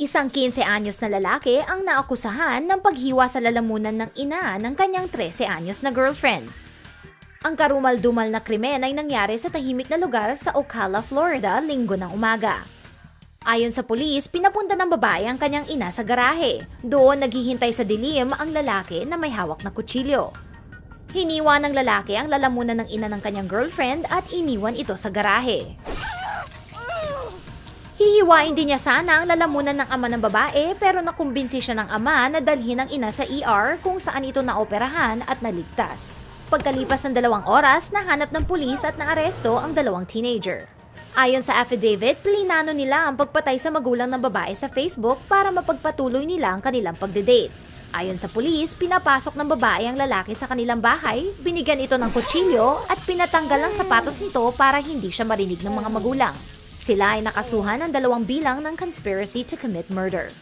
Isang 15 anyos na lalaki ang naakusahan ng paghiwa sa lalamunan ng ina ng kanyang 13 anyos na girlfriend. Ang karumal-dumal na krimen ay nangyari sa tahimik na lugar sa Ocala, Florida, linggo ng umaga. Ayon sa pulis, pinapunta ng babae ang kanyang ina sa garahe. Doon naghihintay sa dilim ang lalaki na may hawak na kutsilyo. Hiniwa ng lalaki ang lalamunan ng ina ng kanyang girlfriend at iniwan ito sa garahe. Hihiwain din niya sana ang lalamunan ng ama ng babae pero nakumbinsi siya ng ama na dalhin ang ina sa ER kung saan ito naoperahan at naligtas. Pagkalipas ng dalawang oras, nahanap ng pulis at naaresto ang dalawang teenager. Ayon sa affidavit, plinano nila ang pagpatay sa magulang ng babae sa Facebook para mapagpatuloy nila ang kanilang pagdedate. Ayon sa pulis, pinapasok ng babae ang lalaki sa kanilang bahay, binigyan ito ng kutsilyo at pinatanggal ang sapatos nito para hindi siya marinig ng mga magulang. Sila ay nakasuhan ng dalawang bilang ng conspiracy to commit murder.